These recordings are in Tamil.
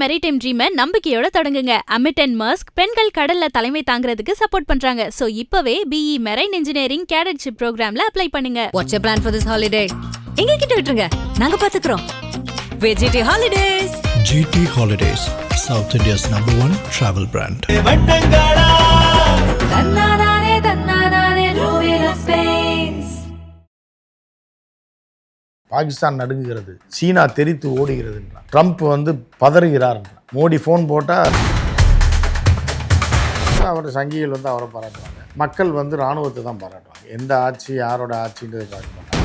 மெரிடைம் ட்ரீமை நம்பிக்கையோட தொடங்குங்க. அமிட் அண்ட் மர்ஸ்க் பெண்கள் கடல்ல தலைமை தாங்குறதுக்கு சப்போர்ட் பண்றாங்க. சோ இப்பவே பிஇ மெரைன் இன்ஜினியரிங் கேடட்ஷிப் ப்ரோக்ராம்ல அப்ளை பண்ணுங்க. What's your plan for this holiday? எங்க கிட்ட விட்டுருங்க. நாங்க பாத்துக்கிறோம். VGT holidays GT Holidays, South India's number one travel brand. Pakistan நடுங்குகிறது சீனா தெரித்து ஓடுகிறதுன்றான் ட்ரம்ப் வந்து பதறுகிறார் மோடி ஃபோன் போட்டால் அவர் சங்கிகள் வந்து அவரை பாராட்டுவாங்க. மக்கள் வந்து இராணுவத்தை தான் பாராட்டுவாங்க. எந்த ஆட்சி யாரோட ஆட்சின்றதை பார்க்க மாட்டாங்க.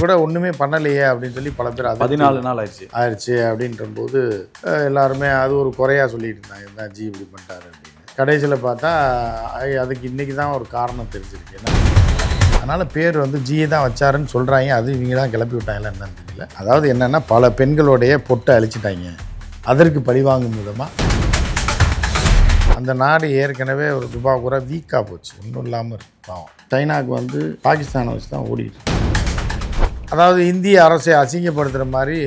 கூட ஒன்றுமே பண்ணலையே அப்படின்னு சொல்லி பல பேர் பதினாலு நாள் ஆயிடுச்சு. ஆயிடுச்சு அப்படின்ற போது எல்லாருமே அது ஒரு குறையா சொல்லிட்டு இருந்தாங்க. என்ன ஜி இப்படி பண்ணிட்டாரு அப்படின்னு. கடைசியில் பார்த்தா அதுக்கு இன்றைக்கி தான் ஒரு காரணம் தெரிஞ்சிருக்கு. என்ன? அதனால் பேர் வந்து ஜி தான் வச்சாருன்னு சொல்கிறாங்க அது இவங்க தான் கிளப்பி விட்டாங்களா என்னன்னு தெரியல. அதாவது என்னென்னா பல பெண்களுடைய பொட்டை அழிச்சிட்டாங்க. அதற்கு பழிவாங்கும் விதமாக அந்த நாடு ஏற்கனவே ஒரு துபா கூட வீக்காக போச்சு. ஒன்றும் இல்லாமல் இருக்கு. பாவம். சைனாவுக்கு வந்து பாகிஸ்தானை வச்சு தான் ஓடிட்டு அதாவது இந்திய அரசை அசிங்கப்படுத்துகிற மாதிரி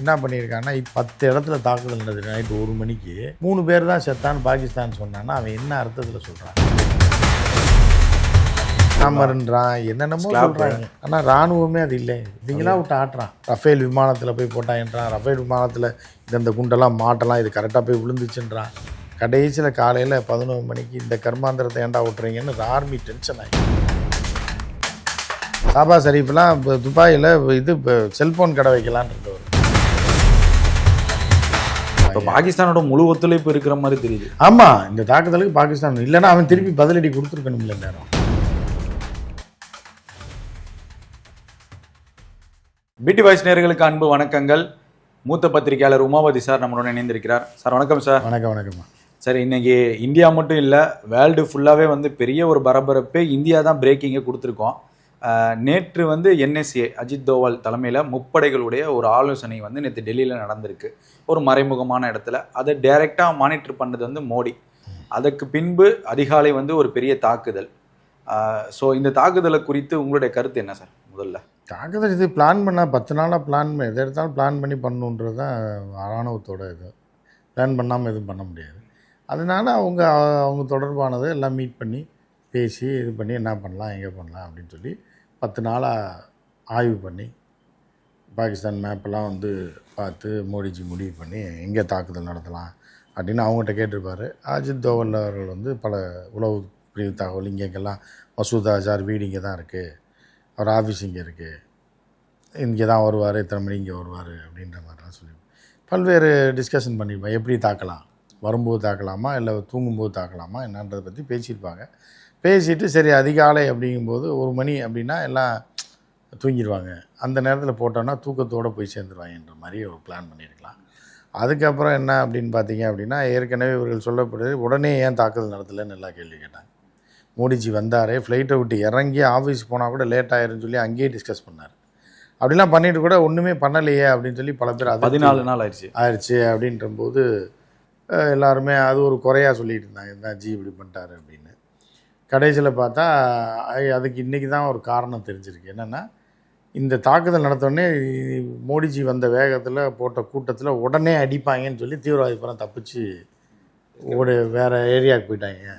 என்ன பண்ணியிருக்காங்கன்னா பத்து இடத்துல தாக்குதல் நடந்தது நைட்டு ஒரு மணிக்கு. மூணு பேர் தான் செத்தான்னு பாகிஸ்தான் சொன்னான்னா அவன் என்ன அர்த்தத்தில் சொல்கிறான் ராமர்ன்றான் என்னென்னமோ. சொல்கிறாங்க ஆனால் ராணுவமே அது இல்லை. இவங்களா விட்டு ஆட்டுறான். ரஃபேல் விமானத்தில் போய் போட்டான்றான் ரஃபேல் விமானத்தில் இந்த குண்டெல்லாம் மாட்டலாம். இது கரெக்டாக போய் விழுந்துச்சுன்றான். கடைசியில் காலையில் பதினோரு மணிக்கு இந்த கர்மாந்திரத்தை ஏன்டா விட்டுறீங்கன்னு ஆர்மி டென்ஷன் ஆகி சாபா ஷரீஃப்லாம் இப்போ துபாயில் இது இப்போ செல்ஃபோன் கடை வைக்கலான்னு இருக்கவர் இப்போ பாகிஸ்தானோட முழு ஒத்துழைப்பு இருக்கிற மாதிரி தெரியுது. ஆமாம் இந்த தாக்குதலுக்கு பாகிஸ்தான் இல்லைன்னா அவன் திருப்பி பதிலடி கொடுத்துருக்கணும் இல்லை நேரம். பிடி வாய்ஸ் நேயர்களுக்கு அன்பு வணக்கங்கள். மூத்த பத்திரிகையாளர் உமாபதி சார் நம்மளோட இணைந்திருக்கிறார். சார் வணக்கம் சார். வணக்கம் வணக்கம்மா. சார் இன்னைக்கு இந்தியா மட்டும் இல்லை வேர்ல்டு ஃபுல்லாகவே வந்து பெரிய ஒரு பரபரப்பே இந்தியா தான் பிரேக்கிங்கை கொடுத்துருக்கோம். நேற்று வந்து என்எஸ்ஏ அஜித் தோவால் தலைமையில் முப்படைகளுடைய ஒரு ஆலோசனை வந்து நேற்று டெல்லியில் நடந்திருக்கு. ஒரு மறைமுகமான இடத்துல. அதை டைரெக்டாக மானிட்டர் பண்ணது வந்து மோடி. அதற்கு பின்பு அதிகாலை வந்து ஒரு பெரிய தாக்குதல். ஸோ இந்த தாக்குதலை குறித்து உங்களுடைய கருத்து என்ன சார் முதல்ல? தாக்குதல் இது பிளான் பண்ணால் பத்து நாளாக பிளான் பண்ணி எதை எடுத்தாலும் பிளான் பண்ணி பண்ணணுன்றது தான் இராணுவத்தோட இது. பிளான் பண்ணாமல் எதுவும் பண்ண முடியாது. அதனால் அவங்க அவங்க தொடர்பானதை எல்லாம் மீட் பண்ணி பேசி இது பண்ணி என்ன பண்ணலாம் எங்கே பண்ணலாம் அப்படின்னு சொல்லி பத்து நாளாக ஆய்வு பண்ணி பாகிஸ்தான் மேப்பெல்லாம் வந்து பார்த்து மோடிஜி முடிவு பண்ணி எங்கே தாக்குதல் நடத்தலாம் அப்படின்னு அவங்ககிட்ட கேட்டிருப்பாரு. அஜித் தோவல் அவர்கள் வந்து பல உளவு பிரிவு தகவல் இங்கே இங்கெல்லாம் மசூத் ஜார் வீடு இங்கே தான் இருக்குது அவர் ஆஃபீஸ் இங்கே இருக்குது இங்கே தான் வருவார் இத்தனை மணி இங்கே வருவார் அப்படின்ற மாதிரிலாம் சொல்லி பல்வேறு டிஸ்கஷன் பண்ணியிருப்பாங்க எப்படி தாக்கலாம்? வரும்போது தாக்கலாமா? இல்லை தூங்கும்போது தாக்கலாமா? என்னன்றதை பற்றி பேசியிருப்பாங்க. பேசிட்டு சரி அதிகாலை அப்படிங்கும்போது ஒரு மணி அப்படின்னா எல்லாம் தூங்கிடுவாங்க அந்த நேரத்தில் போட்டோன்னா தூக்கத்தோடு போய் சேர்ந்துருவாங்கன்ற மாதிரி ஒரு பிளான் பண்ணியிருக்கலாம் அதுக்கப்புறம் என்ன அப்படின்னு பார்த்தீங்க அப்படின்னா ஏற்கனவே இவர்கள் சொல்லப்படுது உடனே ஏன் தாக்குதல் நடத்தலைன்னு எல்லா கேள்வி கேட்டாங்க. மோடிஜி வந்தார் ஃப்ளைட்டை விட்டு இறங்கி ஆஃபீஸ் போனால் கூட லேட் ஆயிருன்னு சொல்லி அங்கேயே டிஸ்கஸ் பண்ணார். அப்படிலாம் பண்ணிட்டு கூட ஒன்றுமே பண்ணலையே அப்படின்னு சொல்லி பல பேர் பதினாலு நாள் ஆயிடுச்சு. ஆயிடுச்சு அப்படின்றபோது எல்லாருமே அது ஒரு குறையாக சொல்லிட்டு இருந்தாங்க. இந்த ஜி இப்படி பண்ணிட்டாரு அப்படின்னு. கடைசியில் பார்த்தா அதுக்கு இன்றைக்கி தான் ஒரு காரணம் தெரிஞ்சிருக்கு. என்னென்னா இந்த தாக்குதல் நடத்தோடனே மோடிஜி வந்த வேகத்தில் போட்ட கூட்டத்தில் உடனே அடிப்பாங்கன்னு சொல்லி தீவிரவாதி படம் தப்பிச்சு ஓடு வேறு ஏரியாவுக்கு போயிட்டாங்க.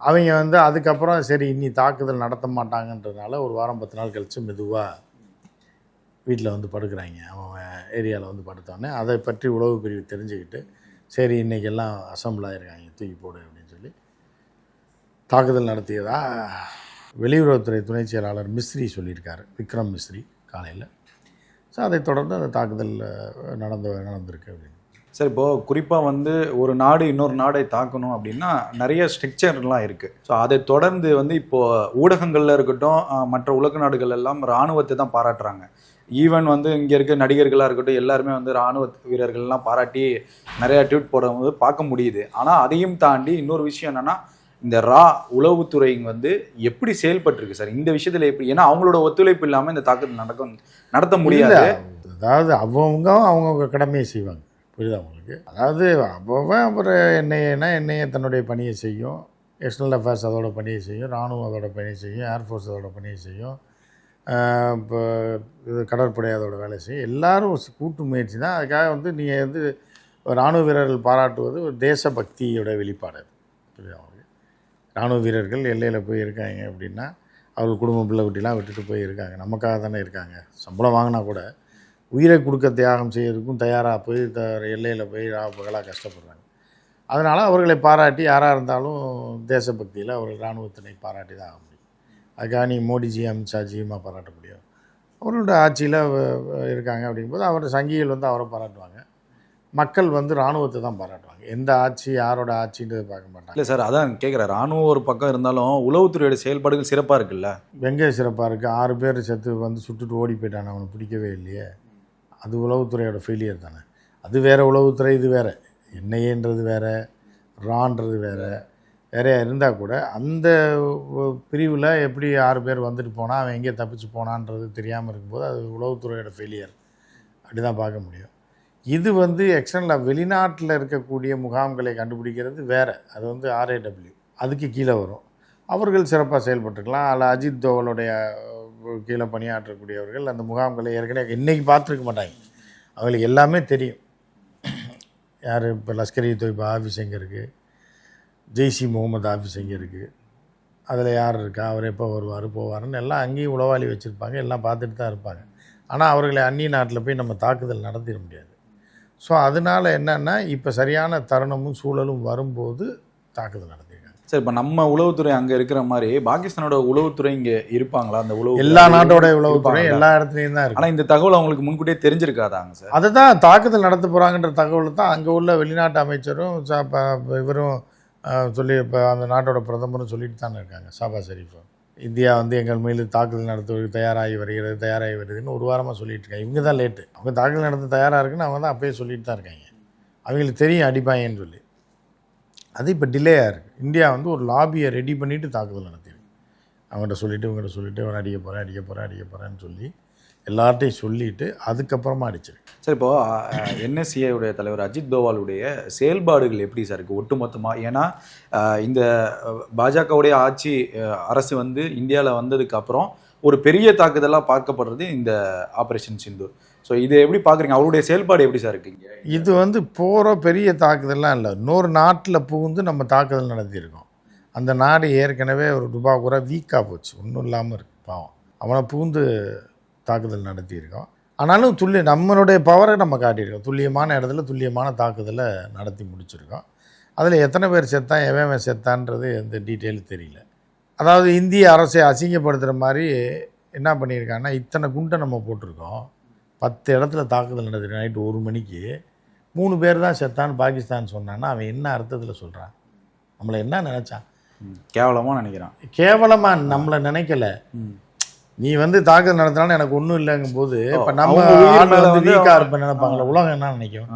அவங்க வந்து அதுக்கப்புறம் சரி இனி தாக்குதல் நடத்த மாட்டாங்கன்றதுனால ஒரு வாரம் பத்து நாள் கழித்து மெதுவாக வீட்டில் வந்து படுக்கிறாங்க. அவன் ஏரியாவில் வந்து படுத்தோடனே அதை பற்றி உளவு பிரிவு தெரிஞ்சுக்கிட்டு சரி இன்னைக்கு எல்லாம் அசம்பிள் ஆகிருக்காங்க தூக்கி போடு அப்படின்னு சொல்லி தாக்குதல் நடத்தியதாக வெளியுறவுத்துறை துணை செயலாளர் மிஸ்ரி சொல்லியிருக்காரு விக்ரம் மிஸ்ரி காலையில். ஸோ அதைத் தொடர்ந்து அந்த தாக்குதல் நடந்த நடந்து நடந்திருக்கு அப்படின்னு. சார் இப்போ குறிப்பாக வந்து ஒரு நாடு இன்னொரு நாடை தாக்கணும் அப்படின்னா நிறைய ஸ்ட்ரக்சர்லாம் இருக்குது ஸோ அதை தொடர்ந்து வந்து இப்போ ஊடகங்களில் இருக்கட்டும் மற்ற உலக நாடுகள் எல்லாம் இராணுவத்தை தான் பாராட்டுறாங்க. ஈவன் வந்து இங்கே இருக்க நடிகர்களாக இருக்கட்டும் எல்லாருமே வந்து இராணுவ வீரர்கள்லாம் பாராட்டி நிறையா ட்வீட் போடும்போது பார்க்க முடியுது. ஆனால் அதையும் தாண்டி இன்னொரு விஷயம் என்னென்னா இந்த ரா உளவுத்துறை வந்து எப்படி செயல்பட்டிருக்கு சார்? இந்த விஷயத்தில் எப்படி? ஏன்னா அவங்களோட ஒத்துழைப்பு இல்லாமல் இந்த தாக்குதல் நடக்க நடத்த முடியாது. அதாவது அவங்க அவங்கவுங்க கடமையை செய்வாங்க. புரியுதா உங்களுக்கு? அதாவது அப்போவன் அப்புறம் என்ஐஏனா என்ஐஏ தன்னுடைய பணியை செய்யும். எக்ஸ்டர்னல் அஃபேர்ஸ் அதோட பணியை செய்யும். ராணுவம் அதோட பணியை செய்யும். ஏர்ஃபோர்ஸ் அதோட பணியை செய்யும். இப்போ இது கடற்படை அதோட வேலை செய்யும். எல்லாரும் கூட்டு முயற்சி தான். அதுக்காக வந்து நீங்கள் வந்து இராணுவ வீரர்கள் பாராட்டுவது ஒரு தேசபக்தியோட வெளிப்பாடு அது. புரியுதா அவங்களுக்கு இராணுவ வீரர்கள் எல்லையில் போய் இருக்காங்க அப்படின்னா அவர்கள் குடும்ப பிள்ளை குட்டிலாம் விட்டுட்டு போய் இருக்காங்க. நமக்காக தானே இருக்காங்க. சம்பளம் வாங்கினா கூட உயிரை கொடுக்க தியாகம் செய்யறதுக்கும் தயாராக போய் த எல்லையில் போய் ரா பகலாக கஷ்டப்படுறாங்க. அதனால் அவர்களை பாராட்டி யாராக இருந்தாலும் தேசபக்தியில் அவர்கள் இராணுவத்தினை பாராட்டி தான் ஆக முடியும். அதுக்காக நீ மோடிஜி அமித்ஷாஜியுமா பாராட்ட முடியும் அவரோட ஆட்சியில் இருக்காங்க அப்படிங்கும்போது அவர் சங்கிகள் வந்து அவரை பாராட்டுவாங்க. மக்கள் வந்து இராணுவத்தை தான் பாராட்டுவாங்க. எந்த ஆட்சி யாரோட ஆட்சின்றது பார்க்க மாட்டாங்க. இல்லை சார் அதான் கேட்குறேன் ராணுவம் ஒரு பக்கம் இருந்தாலும் உளவுத்துறையோட செயல்பாடுகள் சிறப்பாக இருக்குல்ல? வெங்கய சிறப்பாக இருக்குது ஆறு பேர் செத்து வந்து சுட்டுட்டு ஓடி போயிட்டான் அவனை பிடிக்கவே இல்லையே. அது உளவுத்துறையோட ஃபெயிலியர் தானே. அது வேறு உளவுத்துறை இது வேறு. என்ஐஏன்றது வேறு ரான்றது வேறு. வேறையாக இருந்தால் கூட அந்த பிரிவில் எப்படி ஆறு பேர் வந்துட்டு போனால் அவன் எங்கே தப்பிச்சு போனான்றது தெரியாமல் இருக்கும்போது அது உளவுத்துறையோட ஃபெயிலியர் அப்படி தான் பார்க்க முடியும். இது வந்து எக்ஸ்டர்னலாக வெளிநாட்டில் இருக்கக்கூடிய முகாம்களை கண்டுபிடிக்கிறது வேறு. அது வந்து ஆர்ஏடபிள்யூ அதுக்கு கீழே வரும். அவர்கள் சிறப்பாக செயல்பட்டுருக்கலாம் அல்ல அஜித் தோவலுடைய கீழே பணியாற்றக்கூடியவர்கள் அந்த முகாம்களை ஏற்கனவே இன்றைக்கி பார்த்துருக்க மாட்டாங்க. அவங்களுக்கு எல்லாமே தெரியும். யார்? இப்போ லஷ்கர் இ தொய்பா ஆஃபீஸ் எங்கே இருக்குது ஜெய்சி முகமது ஆஃபீஸ் எங்கே இருக்குது அதில் யார் இருக்கா? அவர் எப்போ வருவார் போவாருன்னு எல்லாம் அங்கேயும் உளவாளி வச்சுருப்பாங்க எல்லாம் பார்த்துட்டு தான் இருப்பாங்க. ஆனால் அவர்களை அந்நிய நாட்டில் போய் நம்ம தாக்குதல் நடத்திட முடியாது. ஸோ அதனால் என்னென்னா இப்போ சரியான தருணமும் சூழலும் வரும்போது தாக்குதல் நடத்தும் சார் இப்போ நம்ம உளவுத்துறை அங்கே இருக்கிற மாதிரி பாகிஸ்தானோட உளவுத்துறை இங்கே இருப்பாங்களா? அந்த உளவு எல்லா நாட்டோட உளவுத்துறை? எல்லா இடத்துலையும் தான் இருக்கு ஆனால் இந்த தகவல் அவங்களுக்கு முன்கூட்டியே தெரிஞ்சிருக்காதாங்க சார்? அதை தான் தாக்குதல் நடத்த போகிறாங்கன்ற தகவல் தான் அங்கே உள்ள வெளிநாட்டு அமைச்சரும் இவரும் சொல்லி இப்போ அந்த நாட்டோட பிரதமரும் சொல்லிட்டு தானே இருக்காங்க சாபா ஷெரீஃபும் இந்தியா வந்து எங்கள் மீது தாக்குதல் நடத்துவதற்கு தயாராகி வருகிறது தயாராகி வருதுன்னு ஒரு வாரமாக சொல்லிட்டு இருக்காங்க. இவங்க தான் லேட்டு. அவங்க தாக்குதல் நடத்த தயாராக இருக்குன்னு அவங்க தான் அப்பயே சொல்லிட்டு தான் இருக்காங்க. அவங்களுக்கு தெரியும் அடிப்பாங்கன்னு சொல்லி. அது இப்போ டிலேயாக இருக்குது இந்தியா வந்து ஒரு லாபியை ரெடி பண்ணிவிட்டு தாக்குதல் நடத்திருக்கு. அவங்கள்ட்ட சொல்லிவிட்டு இவங்ககிட்ட சொல்லிவிட்டு அவன் அடிக்க போகிறேன் அடிக்க போகிறேன் அடிக்க போகிறேன்னு சொல்லி எல்லார்ட்டையும் சொல்லிட்டு அதுக்கப்புறமா அடிச்சிருக்கு. சார் இப்போ என்எஸ்சிஐடைய தலைவர் அஜித் தோவாலுடைய செயல்பாடுகள் எப்படி சார் இருக்குது ஒட்டுமொத்தமாக ஏன்னா இந்த பாஜகவுடைய ஆட்சி அரசு வந்து இந்தியாவில் வந்ததுக்கு அப்புறம் ஒரு பெரிய தாக்குதலாக பார்க்கப்படுறது இந்த ஆப்ரேஷன் சிந்தூர் ஸோ இதை எப்படி பார்க்குறீங்க? அவருடைய செயல்பாடு எப்படி சார் இருக்குங்க இது வந்து போகிற பெரிய தாக்குதல்லாம் இல்லை. இன்னொரு நாட்டில் புகுந்து நம்ம தாக்குதல் நடத்தியிருக்கோம். அந்த நாடு ஏற்கனவே ஒரு டுபா கூட வீக்காக போச்சு. ஒன்றும் இல்லாமல் இருக்கு பாவம். அவனை புகுந்து தாக்குதல் நடத்தியிருக்கோம். ஆனாலும் துல்லிய நம்மளுடைய பவரை நம்ம காட்டியிருக்கோம். துல்லியமான இடத்துல துல்லியமான தாக்குதலை நடத்தி முடிச்சிருக்கோம். அதில் எத்தனை பேர் செத்தான் எவன் எவன் செத்தான்றது எந்த டீட்டெயில் தெரியல. அதாவது இந்திய அரசை அசிங்கப்படுத்துகிற மாதிரி என்ன பண்ணியிருக்காங்கன்னா இத்தனை குண்டை நம்ம போட்டிருக்கோம். பத்து இடத்துல தாக்குதல் நடத்திருக்கோம் நைட்டு ஒரு மணிக்கு. மூணு பேர் தான் செத்தான்னு பாகிஸ்தான் சொன்னான்னா அவன் என்ன அர்த்தத்தில் சொல்கிறான் நம்மளை என்ன நினச்சான்? கேவலமாக நினைக்கிறான். கேவலமாக நம்மளை நினைக்கல. நீ வந்து தாக்குதல் நடத்தினாலும் எனக்கு ஒன்றும் இல்லைங்கும் போது இப்போ நம்ம ஆள் வந்து வீக்காக இருப்பேன் நினைப்பாங்களே உலகம் என்ன நினைக்கும்.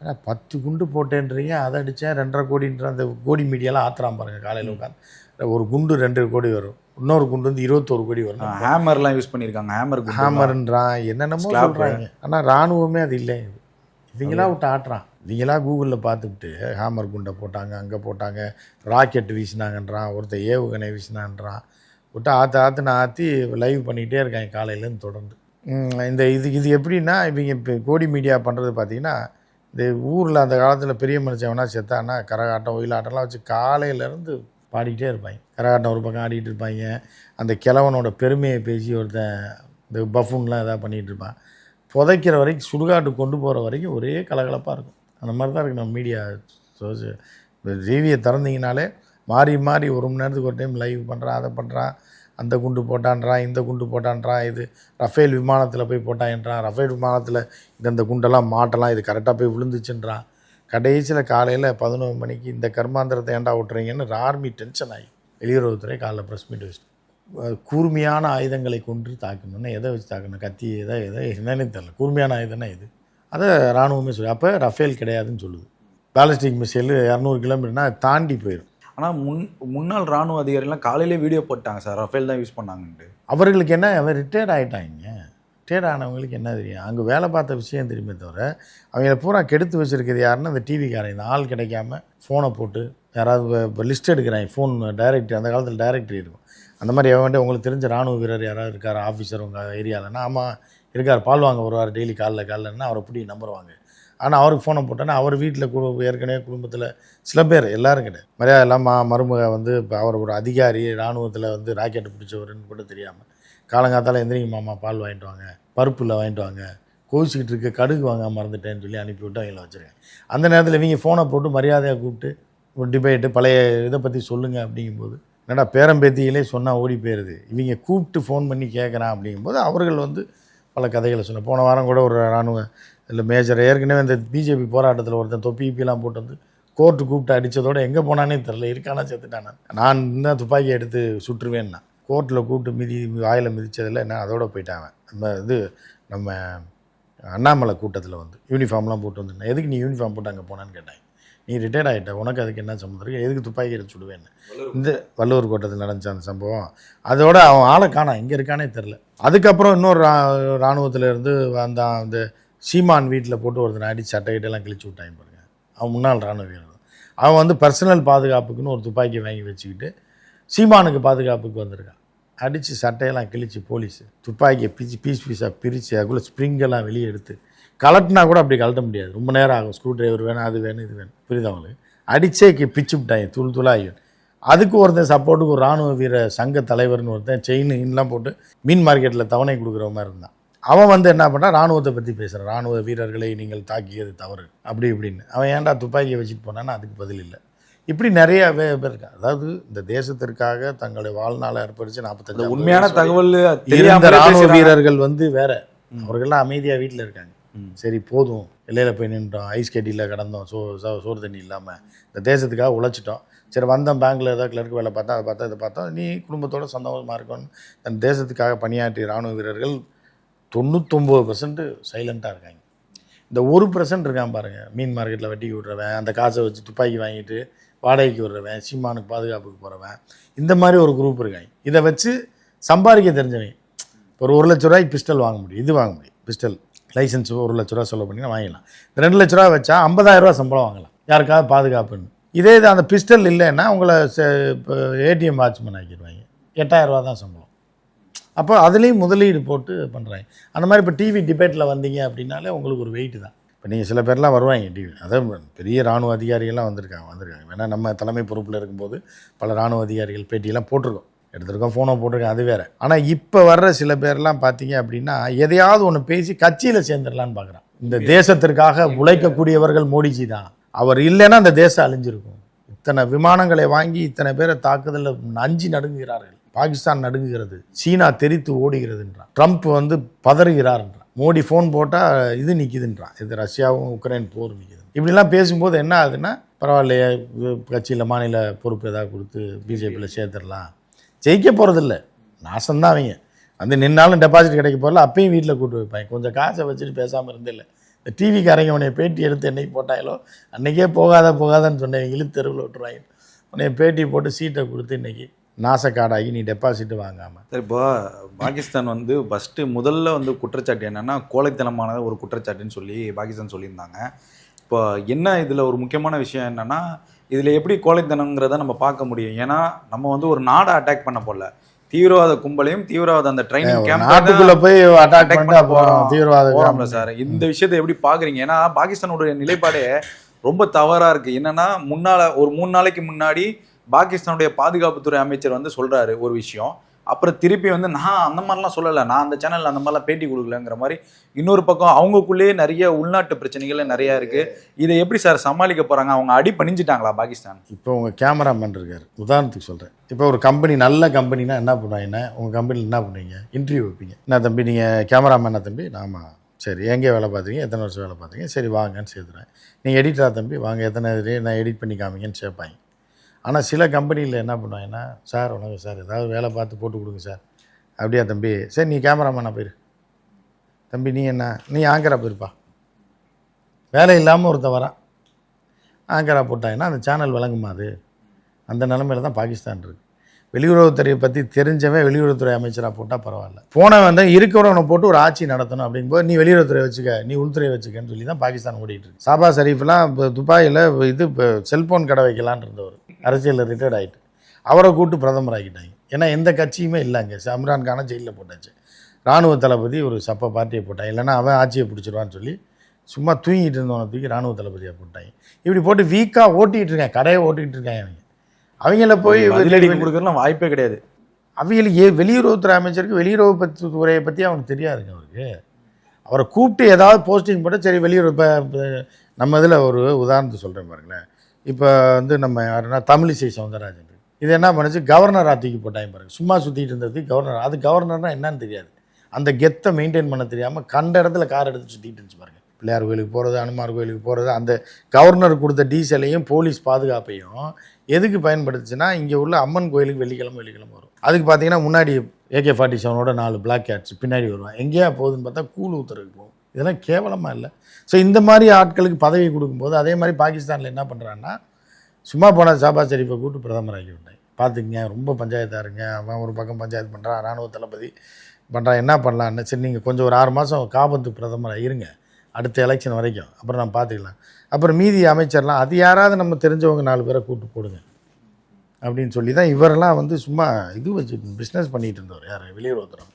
ஏன்னா பத்து குண்டு போட்டேன்றீங்க அதை அடித்தேன் ரெண்டரை கோடின்ற அந்த கோடி மீடியாலாம் ஆத்துறான் பாருங்க காலையில் உட்காந்து ஒரு குண்டு ரெண்டு கோடி வரும். இன்னொரு குண்டு வந்து இருபத்தோரு கோடி வரும். ஹேமர்லாம் யூஸ் பண்ணியிருக்காங்க. ஹேமர் ஹேமர்ன்றான் என்னென்னமோ. சொல்கிறாங்க ஆனால் ராணுவமே அது இல்லை. இவங்களா விட்டு ஆட்டுறான். இவங்களா கூகுளில் பார்த்துக்கிட்டு ஹேமர் குண்டை போட்டாங்க அங்கே போட்டாங்க ராக்கெட் வீசினாங்கன்றான் ஒருத்தன் ஏவுகணை வீசினான்றான். விட்டு ஆற்று ஆற்றுன்னு ஆற்றி லைவ் பண்ணிகிட்டே இருக்காங்க காலையிலேருந்து தொடர்ந்து. இந்த இது இது எப்படின்னா இவங்க இப்போ கோடி மீடியா பண்ணுறது பார்த்தீங்கன்னா இந்த ஊரில் அந்த காலத்தில் பெரிய மனுஷன் வேணா செத்தான்னா கரகாட்டம் ஒயிலாட்டம்லாம் வச்சு காலையிலேருந்து பாடிக்கிட்டே இருப்பாங்க. கரகாட்டம் ஒரு பக்கம் ஆடிக்கிட்டு இருப்பாங்க. அந்த கிழவனோட பெருமையை பேசி ஒருத்தன் இந்த பஃபூன்லாம் எதாவது பண்ணிகிட்டு இருப்பான். புதைக்கிற வரைக்கும் சுடுகாட்டு கொண்டு போகிற வரைக்கும் ஒரே கலகலப்பாக இருக்கும். அந்த மாதிரி தான் இருக்குது நம்ம மீடியா சோசியல் டிவியை திறந்தீங்கனாலே மாறி மாறி ஒரு மணி நேரத்துக்கு ஒரு டைம் லைவ் பண்ணுறான் அதை பண்ணுறான் அந்த குண்டு போட்டான்றான் இந்த குண்டு போட்டான்றான் இது ரஃபேல் விமானத்தில் போய் போட்டான்றான் ரஃபேல் விமானத்தில் இந்த குண்டெல்லாம் மாட்டலாம் இது கரெக்டாக போய் விழுந்துச்சுன்றான். கடைசியில் காலையில் பதினோரு மணிக்கு இந்த கர்மாந்திரத்தை ஏன்டா விட்டுறீங்கன்னு ஆர்மி டென்ஷன் ஆகி வெளியுறவுத்துறை காலைல ப்ரெஸ் மீட் அஹ் கூர்மையான ஆயுதங்களை கொன்று தாக்கணும்னா எதை வச்சு தாக்கணும்? கத்தி எதை எதை என்னன்னு தெரியல. கூர்மையான ஆயுதம்னா இது அதை இராணுவமே சொல்லு. அப்போ ரஃபேல் கிடையாதுன்னு சொல்லுது. பேலிஸ்டிக் மிசைல் இரநூறு கிலோமீட்டர்னா தாண்டி போயிடும் ஆனால் முன் முன்னாள் ராணுவ அதிகாரிலாம் காலையிலே வீடியோ போட்டாங்க சார். ரஃபேல் தான் யூஸ் பண்ணாங்கன்ட்டு. அவர்களுக்கு என்ன? அவன் ரிட்டையர்ட் ஆகிட்டாங்க ரிட்டையர்ட் ஆனவங்களுக்கு என்ன தெரியும்? அங்கே வேலை பார்த்த விஷயம் தெரியுமே தவிர அவங்கள பூரா கெடுத்து வச்சிருக்கிறது யாருன்னா அந்த டிவிக்காரன் இந்த ஆள் கிடைக்காம ஃபோனை போட்டு யாராவது இப்போ லிஸ்ட் எடுக்கிறாங்க ஃபோன் டைரக்டரி அந்த காலத்தில் டைரக்டரி இருக்கும். அந்த மாதிரி எவன்ட்டு உங்களுக்கு தெரிஞ்ச ராணுவ வீரர் யாராவது இருக்கார்? ஆஃபீஸர் உங்கள் ஏரியாவில்னா ஆமாம் இருக்கார். பால் வாங்க வருவார் டெய்லி காலைல காலைலன்னா அவரை பிடி நம்பர் வாங்க ஆனால் அவருக்கு ஃபோனை போட்டோன்னா அவர் வீட்டில் கு ஏற்கனவே குடும்பத்தில் சில பேர் எல்லாரும் கிடையாது. மரியாதை இல்லாமல் மருமக வந்து இப்போ அவர் ஒரு அதிகாரி இராணுவத்தில் வந்து ராக்கெட்டு பிடிச்சவருன்னு கூட தெரியாமல் காலங்காத்தால எந்திரிங்க மாமா பால் வாங்கிட்டு வாங்க. பருப்பில் வாங்கிட்டு வாங்க. கோவிச்சிக்கிட்டு இருக்க கடுகு வாங்க மறந்துட்டேன்னு சொல்லி அனுப்பிவிட்டு அவங்கள வச்சுருக்கேன் அந்த நேரத்தில் இவங்க ஃபோனை போட்டு மரியாதையாக கூப்பிட்டு ஒரு டிபேட்டு பழைய இதை பற்றி சொல்லுங்கள் அப்படிங்கும்போது என்னடா பேரம்பேத்திகளே சொன்னால் ஓடி போயிடுது இவங்க கூப்பிட்டு ஃபோன் பண்ணி கேட்குறான் அப்படிங்கும்போது அவர்கள் வந்து பல கதைகளை சொன்ன. போன வாரம் கூட ஒரு இராணுவ இல்லை மேஜர் ஏற்கனவே இந்த பிஜேபி போராட்டத்தில் ஒருத்தன் தொப்பி இப்பெல்லாம் போட்டு வந்து கோர்ட்டு கூப்பிட்டு அடித்ததோட எங்கே போனானே தெரில இருக்கானா செத்துட்டானா? நான் இன்னும் துப்பாக்கி எடுத்து சுட்டுருவேன்னா? கோர்ட்டில் கூப்பிட்டு மிதி வாயில் மிதிச்சதில் என்ன அதோட போயிட்டாங்க நம்ம இது நம்ம அண்ணாமலை கூட்டத்தில் வந்து யூனிஃபார்ம்லாம் போட்டு வந்து எதுக்கு நீ யூனிஃபார்ம் போட்டு அங்கே போனான்னு கேட்டாங்க. நீ ரிட்டையர்ட் ஆகிட்ட உனக்கு அதுக்கு என்ன சம்மந்தம் இருக்கு? எதுக்கு துப்பாக்கி சுடுவேன்னு? இந்த வள்ளுவர் கோட்டத்தில் நடந்துச்ச அந்த சம்பவம் அதோட அவன் ஆளை காணாம் எங்கே இருக்கானே தெரில அதுக்கப்புறம் இன்னொரு ரா இராணுவத்தில் இருந்து வந்தான் அந்த சீமான் வீட்டில் போட்டு ஒருத்தனை அடிச்சு சட்டை கிட்டெல்லாம் கிழிச்சு விட்டாங்க பாருங்க. அவன் முன்னாள் ராணுவ வீரர். அவன் வந்து பர்சனல் பாதுகாப்புக்குன்னு ஒரு துப்பாக்கி வாங்கி வச்சுக்கிட்டு சீமானுக்கு பாதுகாப்புக்கு வந்திருக்கான். அடித்து சட்டையெல்லாம் கிழிச்சு போலீஸு. துப்பாக்கியை பிச்சு பீஸ் பீஸாக பிரித்து அதுக்குள்ளே ஸ்ப்ரிங்கெல்லாம் வெளியே எடுத்து கலட்டினா கூட அப்படி கழட்ட முடியாது. ரொம்ப நேரம் ஆகும். ஸ்க்ரூ டிரைவர் வேணும் அது வேணும் இது வேணும். புரியுதா அவங்களுக்கு கி- பிச்சு விட்டாங்க. தூள் தூளாகி அதுக்கு ஒருத்தன் சப்போர்ட்டுக்கு ஒரு ராணுவ வீர சங்க தலைவர்னு ஒருத்தன் செயின் இன்னெலாம் போட்டு மீன் மார்க்கெட்டில் தவணை கொடுக்குற மாதிரி இருந்தான். அவன் வந்து என்ன பண்ணா ராணுவத்தை பற்றி பேசுகிறான் ராணுவ வீரர்களை நீங்கள் தாக்கியது தவறு. அப்படி இப்படின்னு. அவன் ஏன்டா துப்பாக்கியை வச்சுட்டு போனான்னு அதுக்கு பதில் இல்லை. இப்படி நிறைய பேர் இருக்காங்க. அதாவது இந்த தேசத்திற்காக தங்களுடைய வாழ்நாளை அர்ப்பணித்து நாற்பத்தஞ்சு உண்மையான தகவல் இருந்த ராணுவ. வீரர்கள் வந்து வேற. அவர்கள்லாம் அமைதியாக வீட்டில் இருக்காங்க. சரி போதும். எல்லையில் போய் நின்றோம். ஐஸ் கட்டியில் கிடந்தோம். சோ சோ- சோறு தண்ணி இல்லாமல் இந்த தேசத்துக்காக உழைச்சிட்டோம். சரி வந்தோம் பேங்க்கில் ஏதாவது கிளர்க் வேலை பார்த்தா அதை பார்த்தா இதை பார்த்தோம் நீ குடும்பத்தோட சந்தோஷமாக இருக்கணும் தன் தேசத்துக்காக பணியாற்றிய ராணுவ வீரர்கள் தொண்ணூத்தொம்பது பர்சன்ட் சைலண்ட்டாக இருக்காங்க. இந்த ஒரு பர்சன்ட் இருக்கான் பாருங்க. மீன் மார்க்கெட்டில் வட்டிக்கு விடுறவன் அந்த காசை வச்சு துப்பாக்கி வாங்கிட்டு வாடகைக்கு விடுறவன் சீமானுக்கு பாதுகாப்புக்கு போகிறவன் இந்த மாதிரி ஒரு குரூப் இருக்காங்க. இதை வச்சு சம்பாதிக்க தெரிஞ்சவங்க ஒரு ஒரு லட்ச ரூபாய்க்கு பிஸ்டல் வாங்க முடியும். இது வாங்க முடியும். பிஸ்டல் லைசன்ஸ் ஒரு லட்ச ரூபா செலவு பண்ணிங்கன்னா வாங்கிடலாம். ரெண்டு லட்ச ரூபா வச்சா 50000 ரூபா சம்பளம் வாங்கலாம். யாருக்காவது பாதுகாப்புன்னு. இதே இது அந்த பிஸ்டல் இல்லைன்னா உங்களை இப்போ ஏடிஎம் வாட்ச்மேன் ஆக்கிடுவாங்க. எட்டாயிரரூவா தான் சம்பளம். அப்போ அதுலேயும் முதலீடு போட்டு பண்ணுறாங்க அந்த மாதிரி இப்போ டிவி டிபேட்டில் வந்தீங்க அப்படின்னாலே உங்களுக்கு ஒரு வெயிட் தான். இப்போ நீங்கள் சில பேர்லாம் வருவாங்க டிவி அதாவது பெரிய ராணுவ அதிகாரிகள்லாம் வந்திருக்காங்க வந்திருக்காங்க. வேணா நம்ம தலைமை பொறுப்பில் இருக்கும்போது பல ராணுவ அதிகாரிகள் பேட்டியெல்லாம் போட்டிருக்கோம். எடுத்திருக்கோம் ஃபோனை போட்டிருக்கேன் அது வேற. ஆனால் இப்போ வர்ற சில பேர்லாம் பார்த்தீங்க அப்படின்னா எதையாவது ஒன்று பேசி கட்சியில் சேர்ந்துடலான்னு பார்க்குறான் இந்த தேசத்திற்காக உழைக்கக்கூடியவர்கள் மோடிஜி தான். அவர் இல்லைன்னா அந்த தேசம் அழிஞ்சிருக்கும். இத்தனை விமானங்களை வாங்கி இத்தனை பேரை தாக்குதலில் அஞ்சு நடுங்குகிறார்கள். பாகிஸ்தான் நடுங்குகிறது. சீனா தெரித்து ஓடுகிறதுன்றான். ட்ரம்ப் வந்து பதறுகிறார்ன்றான் மோடி ஃபோன் போட்டால் இது நிற்கிதுன்றான் இது ரஷ்யாவும் உக்ரைன் போர் நிற்கிது இப்படிலாம் பேசும்போது என்ன ஆகுதுன்னா பரவாயில்லையே கட்சியில் மாநில பொறுப்பு ஏதாவது கொடுத்து பிஜேபியில் சேர்த்துடலாம். ஜெயிக்க போகிறதில்ல நாசம்தான் அவங்க. வந்து நின்னாலும் டெபாசிட் கிடைக்க போகல அப்பயும் வீட்டில் கூட்டு வைப்பேன் கொஞ்சம் காசை வச்சுட்டு பேசாமல் இருந்தில்ல. இந்த டிவிக்காரங்க உன்னை பேட்டி எடுத்து என்னைக்கு போட்டாங்களோ அன்றைக்கே போகாத போகாதன்னு சொன்னேன். இழுத்தெருவில் விட்டுருவாங்க. உன்னை பேட்டி போட்டு சீட்டை கொடுத்து இன்னைக்கு நாசக்காடாகி நீ டெபாசிட் வாங்காமல் சரி இப்போ பாகிஸ்தான் வந்து ஃபஸ்ட்டு முதல்ல வந்து குற்றச்சாட்டு என்னன்னா கோழைத்தனமான ஒரு குற்றச்சாட்டுன்னு சொல்லி பாகிஸ்தான் சொல்லியிருந்தாங்க. இப்போ என்ன இதில் ஒரு முக்கியமான விஷயம் என்னன்னா இதில் எப்படி கோழைத்தனங்கிறத நம்ம பார்க்க முடியும். ஏன்னா நம்ம வந்து ஒரு நாடை அட்டாக் பண்ண போல. தீவிரவாத கும்பலையும் தீவிரவாத அந்த ட்ரைனிங் நாட்டுக்குள்ளே போய் அட்டாக் பண்ண போறோம். தீவிரவாத போறோம்ல சார் இந்த விஷயத்தை எப்படி பாக்குறீங்க ஏன்னா பாகிஸ்தானுடைய நிலைப்பாடே ரொம்ப தவறா இருக்கு. என்னன்னா முன்னால ஒரு மூணு நாளைக்கு முன்னாடி பாகிஸ்தானுடைய பாதுகாப்புத்துறை அமைச்சர் வந்து சொல்கிறாரு ஒரு விஷயம். அப்புறம் திருப்பி வந்து நான் அந்த மாதிரிலாம் சொல்லலை. நான் அந்த சேனலில் அந்த மாதிரிலாம் பேட்டி கொடுக்கலங்கிற மாதிரி இன்னொரு பக்கம் அவங்களுக்குள்ளேயே நிறைய உள்நாட்டு பிரச்சனைகள் நிறையா இருக்குது இதை எப்படி சார் சமாளிக்க போகிறாங்க அவங்க அடி பணிஞ்சிட்டாங்களா பாகிஸ்தான்? இப்போ உங்கள் கேமராமேன் இருக்கார். உதாரணத்துக்கு சொல்கிறேன் இப்போ ஒரு கம்பெனி நல்ல கம்பெனினா என்ன பண்ணுவாங்கன்னா உங்கள் கம்பெனியில் என்ன பண்ணுவீங்க? இன்டர்வியூ வைப்பீங்க. என்ன தம்பி நீங்கள் கேமராமேனா தம்பி? ஆமா. சரி எங்கே வேலை பார்த்தீங்க எத்தனை வருஷம் வேலை பார்த்தீங்க சரி வாங்கன்னு சேர்த்துறேன். நீங்கள் எடிட்டரா தம்பி? வாங்க எத்தனை நான் எடிட் பண்ணி காமிங்கன்னு சேர்ப்பாங்க. ஆனால் சில கம்பெனியில் என்ன பண்ணுவாங்கன்னா சார் வணக்கம் சார். ஏதாவது வேலை பார்த்து போட்டு கொடுங்க சார். அப்படியா தம்பி. சரி நீ கேமராமேனாக போயிரு. தம்பி நீ என்ன? நீ ஆங்கரா போயிருப்பா. வேலை இல்லாமல் ஒருத்தன் வரான். ஆங்கரா போட்டாங்கன்னா அந்த சேனல் விளங்குமா அது? அந்த நிலமையில தான் பாகிஸ்தான் இருக்குது வெளியுறவுத்துறையை பற்றி தெரிஞ்சவன் வெளியுறவுத்துறை அமைச்சராக போட்டால் பரவாயில்ல. போன வந்து இருக்கிறவனை போட்டு ஒரு ஆட்சி நடத்தணும் அப்படிங்கும்போது நீ வெளியுறவுத்துறை வச்சுக்க நீ உள்துறை வச்சுக்கன்னு சொல்லி தான் பாகிஸ்தான் ஓடிட்டு இருக்கு. சாபா ஷரீஃப்லாம் இப்போ துபாயில் இது இப்போ செல்ஃபோன் கடை வைக்கலான் இருந்தவர். அரசியலில் ரிட்டையர்ட் ஆகிட்டு அவரை கூட்டு பிரதமர் ஆகிட்டாங்க. ஏன்னா எந்த கட்சியுமே இல்லைங்க சம்ரான்கானை ஜெயிலில் போட்டாச்சு. ராணுவ தளபதி ஒரு சப்ப பார்ட்டியை போட்டாங்க இல்லைன்னா அவன் ஆட்சியை பிடிச்சிருவான்னு சொல்லி சும்மா தூங்கிட்டு இருந்தவனை தூக்கி ராணுவ தளபதியாக போட்டாங்க. இப்படி போட்டு வீக்காக ஓட்டிகிட்டு இருக்கேன். கடையை ஓட்டிகிட்டு இருக்கேன் அவங்கள போய் பதிலடி கொடுக்கறதுலாம் வாய்ப்பே கிடையாது. அவங்களுக்கு ஏ வெளியுறவுத்துறை அமைச்சருக்கு வெளியுறவு பற்றி துறையை பற்றி அவனுக்கு தெரியாதுங்க அவருக்கு. அவரை கூப்பிட்டு ஏதாவது போஸ்டிங் போட்டு சரி வெளியுறவு இப்போ நம்ம இதில் ஒரு உதாரணத்தை சொல்கிறேன் பாருங்களேன். இப்போ வந்து நம்ம யாருன்னா தமிழிசை சவுந்தரராஜன். இது என்ன பண்ணுச்சு? கவர்னராக தூக்கி போட்டாங்க பாருங்க. சும்மா சுற்றிட்டு இருந்தது கவர்னர் அது கவர்னர்னா என்னன்னு தெரியாது. அந்த கெத்தை மெயின்டைன் பண்ண தெரியாமல் கண்ட இடத்துல கார் எடுத்து சுற்றிட்டு இருந்துச்சு பாருங்க. பிள்ளையார் கோயிலுக்கு போகிறது அனுமார் கோயிலுக்கு போகிறது அந்த கவர்னர் கொடுத்த டீசலையும் போலீஸ் பாதுகாப்பையும் எதுக்கு பயன்படுத்துச்சுன்னா இங்கே உள்ள அம்மன் கோயிலுக்கு வெள்ளிக்கிழமை வெள்ளிக்கிழமை வரும். அதுக்கு பார்த்தீங்கன்னா முன்னாடி ஏகே ஃபார்ட்டி செவனோட நாலு பிளாக் கேட்ஸ் பின்னாடி வருவான். எங்கேயா போகுதுன்னு பார்த்தா கூழ் ஊத்துறதுக்கு போகும். இதெல்லாம் கேவலமாக இல்லை. ஸோ இந்த மாதிரி ஆட்களுக்கு பதவி கொடுக்கும்போது அதே மாதிரி பாகிஸ்தானில் என்ன பண்ணுறான்னா சும்மா போன சாபா ஷெரீஃபை கூட்டு பிரதமர் ஆக்கி பார்த்துக்குங்க ரொம்ப பஞ்சாயத்தாக இருங்க அவன் ஒரு பக்கம் பஞ்சாயத்து பண்ணுறான் ராணுவ தளபதி பண்ணுறான் என்ன பண்ணலான்னு சரி நீங்கள் கொஞ்சம் ஒரு ஆறு மாதம் காபத்து பிரதமராக இருங்க அடுத்த எலெக்ஷன் வரைக்கும். அப்புறம் நம்ம பார்த்துக்கலாம். அப்புறம் மீதி அமைச்சர்லாம் அது யாராவது நம்ம தெரிஞ்சவங்க நாலு பேரை கூட்டு போடுங்க. அப்படின்னு சொல்லி தான் இவரெல்லாம் வந்து சும்மா இது வச்சு பிஸ்னஸ் பண்ணிட்டு இருந்தவர் யார்? வெளியுறவுத்துறை.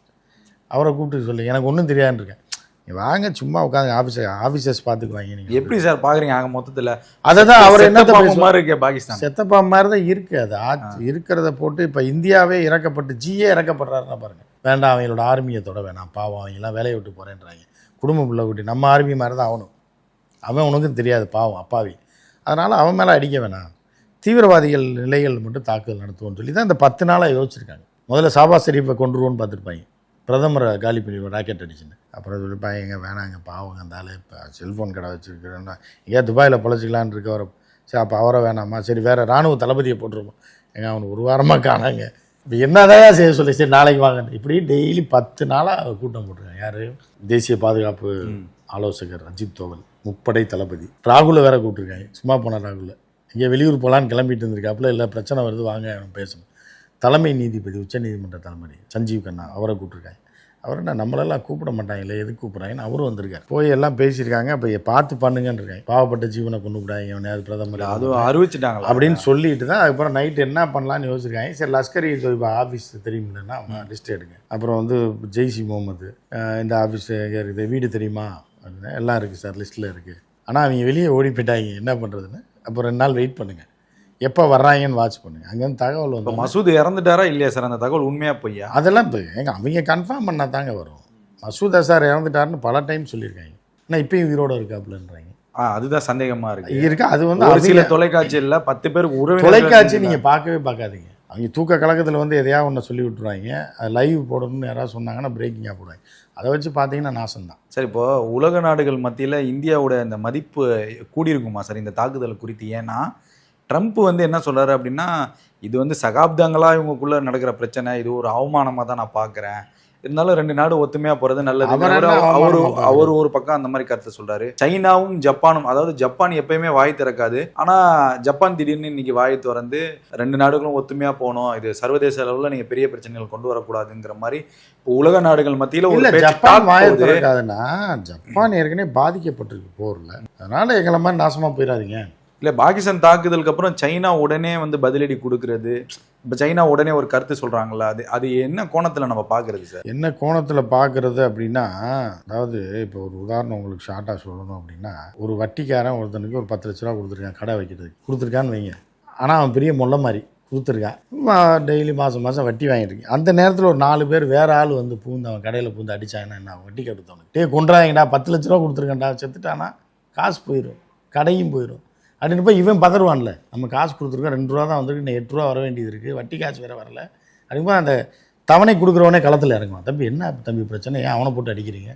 அவரை கூப்பிட்டு சொல்லி எனக்கு ஒன்றும் தெரியாதுன்னு இருக்கேன். நீ வாங்க சும்மா உட்காந்து ஆஃபீஸ் ஆஃபீஸர்ஸ் பார்த்துக்குவாங்க நீங்கள் எப்படி சார் பாக்குறீங்க ஆக மொத்தத்துல அதை தான் அவர் என்ன மாதிரி இருக்கே பாகிஸ்தான். செத்தப்பா மாதிரி தான் இருக்குது அது. ஆட்சி இருக்கிறத போட்டு இப்போ இந்தியாவே இறக்கப்பட்டு ஜியே இறக்கப்படுறாருன்னா பாருங்க. வேண்டாம் அவங்களோட ஆர்மியை தொட வேணாம். பாவம் அவங்கெல்லாம் வேலையை விட்டு போகிறேன்றாங்க குடும்ப பிள்ளை குட்டி நம்ம ஆர்மி மாதிரி தான் அவனும். அவன் உனக்கும் தெரியாது பாவம் அப்பாவி. அதனால் அவன் மேலே அடிக்க வேணாம். தீவிரவாதிகள் நிலைகள் மட்டும் தாக்குதல் நடத்துவோம்னு சொல்லி தான் இந்த பத்து நாளாக யோசிச்சிருக்காங்க. முதல்ல சாபா ஷெரீஃபை கொண்டுருவோன்னு பார்த்துருப்பாங்க. பிரதமரை காலி பண்ணி ராக்கெட் அடிச்சுன்னு. அப்புறம் சொல்லிப்பாங்க எங்கே வேணாங்க பாவங்க அந்த இப்போ செல்ஃபோன் கடை வச்சுருக்கிறேன்னா எங்கேயா துபாயில் பொழைச்சிக்கலான்னு இருக்கவரை சரி அப்போ அவரை வேணாமா? சரி வேறு ராணுவ தளபதியை போட்டிருப்போம் எங்க அவனுக்கு ஒரு வாரமாக காணாங்க. இப்போ என்னதான் செய்ய சொல்லி சரி நாளைக்கு வாங்க இப்படி டெய்லி பத்து நாளாக கூட்டம் போட்டிருக்காங்க. யார்? தேசிய பாதுகாப்பு ஆலோசகர் அஜித் தோவல் முப்படை தளபதி. ராகுலை வேற கூப்பிட்டுருக்காங்க சும்மா போன ராகுல. இங்கே வெளியூர் போகலான்னு கிளம்பிட்டு இருந்திருக்காப்புல இல்லை பிரச்சனை வருது வாங்க பேசணும் தலைமை நீதிபதி உச்சநீதிமன்ற தலைமை சஞ்சீவ் கண்ணா அவரை கூப்பிட்டுருக்காங்க அவர் என்ன நம்மளெல்லாம் கூப்பிட மாட்டாங்களே எதுக்கு கூப்பிட்றாங்கன்னு அவரும் வந்திருக்காரு. போய் எல்லாம் பேசியிருக்காங்க அப்போ பார்த்து பண்ணுங்கன்னு இருக்காங்க பாவப்பட்ட ஜீவனை கொண்டு விடாங்க அவனையாவது பிரதமர் அதுவும் அறிவிச்சிட்டாங்களா அப்படின்னு சொல்லிட்டு தான் அதுக்கப்புறம் நைட் என்ன பண்ணலான்னு யோசிச்சிருக்காங்க. சரி லஷ்கர் இ தொய்பா ஆஃபீஸ் தெரியுமில்லன்னா லிஸ்ட் எடுங்க. அப்புறம் வந்து ஜெய்சி முகமது இந்த ஆஃபீஸ் இருக்குது வீடு தெரியுமா? அப்படின்னா எல்லாம் இருக்குது சார் லிஸ்ட்டில் இருக்குது ஆனால் அவங்க வெளியே ஓடி போயிட்டாங்க. என்ன பண்ணுறதுன்னு அப்புறம் ரெண்டு நாள் வெயிட் பண்ணுங்கள் எப்போ வர்றாங்கன்னு வாட்ச் பண்ணுங்கள் அங்கேருந்து தகவல் வந்து மசூத் இறந்துட்டாரா இல்லையா சார்? அந்த தகவல் உண்மையா பொய்யா? அதெல்லாம் இப்போ எங்க அவங்க கன்ஃபார்ம் பண்ணால் தாங்க வரும். மசூத் அசார் இறந்துட்டாருன்னு பல டைம் சொல்லியிருக்காங்க. ஆனால் இப்பயும் உயிரோட இருக்காப்புலன்றாங்க. ஆ அதுதான் சந்தேகமா இருக்கு. இருக்கு. அது வந்து ஒரு சில தொலைக்காட்சியில் பத்து பேருக்கு உறவினர்கள் தொலைக்காட்சி நீங்கள் பார்க்கவே பார்க்காதீங்க. அவங்க தூக்க கலக்கத்தில் வந்து எதையாவது ஒன்று சொல்லி விட்டுருவாங்க அது லைவ் போடணும்னு யாராவது சொன்னாங்கன்னா பிரேக்கிங்காக போடுவாங்க. அதை வச்சு பார்த்தீங்கன்னா நாசம்தான் சரி இப்போ உலக நாடுகள் மத்தியில் இந்தியாவோட இந்த மதிப்பு கூடியிருக்குமா சார்? இந்த தாக்குதல் குறித்து ஏன்னா ட்ரம்ப் வந்து என்ன சொல்றாரு அப்படின்னா இது வந்து சகாப்தங்களா இவங்களுக்குள்ள நடக்கிற பிரச்சனை இது ஒரு அவமானமா தான் நான் பார்க்கறேன் இருந்தாலும் ரெண்டு நாடு ஒத்துமையா போறது நல்லது. அவர் அவரு ஒரு பக்கம் அந்த மாதிரி கருத்தை சொல்றாரு. சைனாவும் ஜப்பானும் அதாவது ஜப்பான் எப்பயுமே வாய் திறக்காது. ஆனா ஜப்பான் திடீர்னு இன்னைக்கு வாய் திறந்து ரெண்டு நாடுகளும் ஒத்துமையா போகணும் இது சர்வதேச அளவுல நீங்க பெரிய பிரச்சனைகள் கொண்டு வரக்கூடாதுங்கிற மாதிரி இப்போ உலக நாடுகள் மத்தியில ஒரு ஜப்பான் வாயை. திறக்காதுன்னா ஜப்பான் ஏற்கனவே பாதிக்கப்பட்டிருக்கு போரில். அதனால் எங்களை மாதிரி நாசமாக போயிடாதீங்க. இல்லை பாகிஸ்தான் தாக்குதலுக்கு அப்புறம் சைனா உடனே வந்து பதிலடி கொடுக்கறது. இப்போ சைனா உடனே ஒரு கருத்து சொல்கிறாங்களா அது அது என்ன கோணத்தில் நம்ம பார்க்குறது சார்? என்ன கோணத்தில் பார்க்குறது அப்படின்னா அதாவது இப்போ ஒரு உதாரணம் உங்களுக்கு ஷார்ட்டாக சொல்லணும் அப்படின்னா ஒரு வட்டிக்காரன் ஒருத்தனுக்கு ஒரு பத்து லட்ச ரூபா கொடுத்துருக்கான் கடை வைக்கிறதுக்கு கொடுத்துருக்கான்னு வைங்க. ஆனால் அவன் பெரிய முள்ள மாதிரி கொடுத்துருக்கான். டெய்லி மாதம் மாதம் வட்டி வாங்கியிருக்கேன் அந்த நேரத்தில் ஒரு நாலு பேர் வேறு ஆள் வந்து பூந்து அவன் கடையில் பூந்து அடித்தாங்கன்னா என்ன வட்டி கட்டுத்தவனுக்கு டே கொண்டாங்கடா பத்து லட்ச ரூபா கொடுத்துருக்கேன்டா செத்துட்டானா காசு போயிடும் கடையும் போயிடும் அப்படின்னு போய் இவன் பதறுவான்ல. நம்ம காசு கொடுத்துருக்கோம் ரெண்டு ரூபா தான் வந்துருக்கு இன்னும் எட்டு ரூபா வர வேண்டியது இருக்குது வட்டி காசு வேறு வரல. அப்படிங்கும்போது அந்த தவணை கொடுக்குறவனே களத்தில் இறங்குவான். தம்பி என்ன தம்பி பிரச்சனை? ஏன் அவனை போட்டு அடிக்கிறீங்க?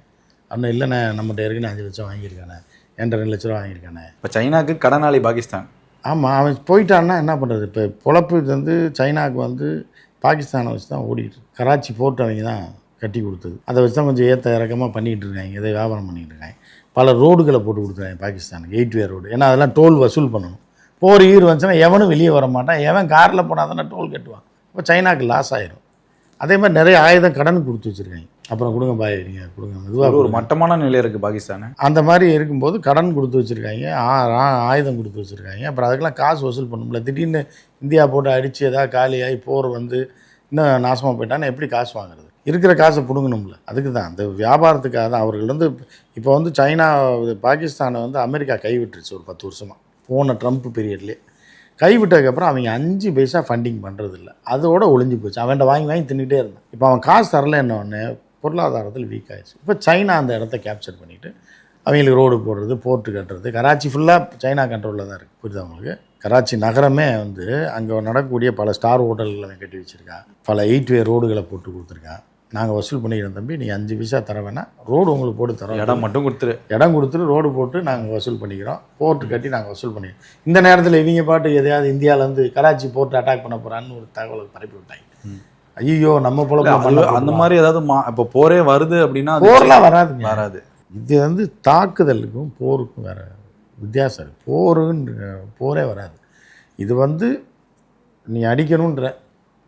அவனை இல்லைண்ணே நம்மகிட்ட ஏற்கனவே அஞ்சு லட்சம் வாங்கியிருக்கானே. என்கிட்ட ரெண்டு லட்ச ரூபா வாங்கியிருக்கானே. இப்ப சைனாக்கு கடனாளி பாகிஸ்தான். ஆமாம் அவன் போயிட்டான்னா என்ன பண்ணுறது இப்போ பொழப்பு இது வந்து சைனாவுக்கு வந்து பாகிஸ்தானை வச்சு தான் ஓடிட்டு. கராச்சி போர்ட் அவங்க தான் கட்டி கொடுத்தது. அதை வச்சு தான் கொஞ்சம் ஏற்ற இறக்கமாக பண்ணிகிட்டு இருக்காங்க. இதை வியாபாரம் பண்ணிகிட்டு இருக்காங்க. பல ரோடுகளை போட்டு கொடுத்துருக்காங்க பாகிஸ்தானுக்கு எயிட் வே ரோடு ஏன்னா அதெல்லாம் டோல் வசூல் பண்ணணும். போர் ஈர் வந்துச்சுன்னா எவனும் வெளியே வர மாட்டான் எவன் காரில் போனால் தானே டோல் கட்டுவான். இப்போ சைனாக்கு லாஸ் ஆயிரும். அதே மாதிரி நிறைய ஆயுதம் கடன் கொடுத்து வச்சுருக்காங்க. அப்புறம் கொடுங்க பாய் நீங்கள் கொடுங்க. மெதுவாக ஒரு மட்டமான நிலை இருக்கு பாகிஸ்தான். அந்த மாதிரி இருக்கும்போது கடன் கொடுத்து வச்சுருக்காங்க. ஆயுதம் கொடுத்து வச்சுருக்காங்க. அப்புறம் அதுக்கெல்லாம் காசு வசூல் பண்ண முடியல. திடீர்னு இந்தியா போட்டு அடித்து ஏதாவது காலியாகி போர் வந்து இன்னும் நாசமாக போயிட்டான்னா எப்படி காசு வாங்குறது? இருக்கிற காசை பிடுங்கணும்ல. அதுக்கு தான். அந்த வியாபாரத்துக்காக தான். அவர்கள் வந்து இப்போ வந்து சைனா பாகிஸ்தானை வந்து அமெரிக்கா கைவிட்டுருச்சு ஒரு பத்து வருஷமாக போன ட்ரம்ப் பீரியட்லேயே. கைவிட்டதுக்கப்புறம் அவங்க அஞ்சு பைசா ஃபண்டிங் பண்ணுறதில்ல அதோட ஒளிஞ்சு போச்சு. அவன்கிட்ட வாங்கி வாங்கி தின்னுட்டே இருந்தான். இப்போ அவன் காசு தரல என்ன பொருளாதாரத்தில் வீக் ஆயிடுச்சு. இப்போ சைனா அந்த இடத்த கேப்சர் பண்ணிவிட்டு அவங்களுக்கு ரோடு போடுறது போர்ட்டு கட்டுறது கராச்சி ஃபுல்லாக சைனா கண்ட்ரோலில் தான் இருக்குது புரியுது அவங்களுக்கு கராச்சி நகரமே வந்து அங்கே நடக்கக்கூடிய பல ஸ்டார் ஹோட்டல்களை அவன் கட்டி வச்சுருக்கான் பல எயிட் வே ரோடுகளை போட்டு கொடுத்துருக்கான் நாங்கள் வசூல் பண்ணிக்கிறோம் தம்பி நீ அஞ்சு பைசா தர வேணாம். ரோடு உங்களுக்கு போட்டு தரோம். இடம் மட்டும் கொடுத்துரு. இடம் கொடுத்துட்டு ரோடு போட்டு நாங்கள் வசூல் பண்ணிக்கிறோம். போர்ட்டு கட்டி நாங்கள் வசூல் பண்ணிக்கிறோம். இந்த நேரத்தில் இவங்க பாட்டு எதையாவது இந்தியாவிலேருந்து கராச்சி போர்ட்டு அட்டாக் பண்ண போகிறான்னு ஒரு தகவலை பரப்பி விட்டாங்க. ஐயோ நம்ம போல அந்த மாதிரி ஏதாவது மா- இப்போ போரே வருது அப்படின்னா போர்லாம் வராதுங்க. வராது. இது வந்து தாக்குதலுக்கும் போருக்கும் வேற வித்தியாசம் இருக்கு. போருன்னு போரே வராது. இது வந்து நீ அடிக்கணுன்ற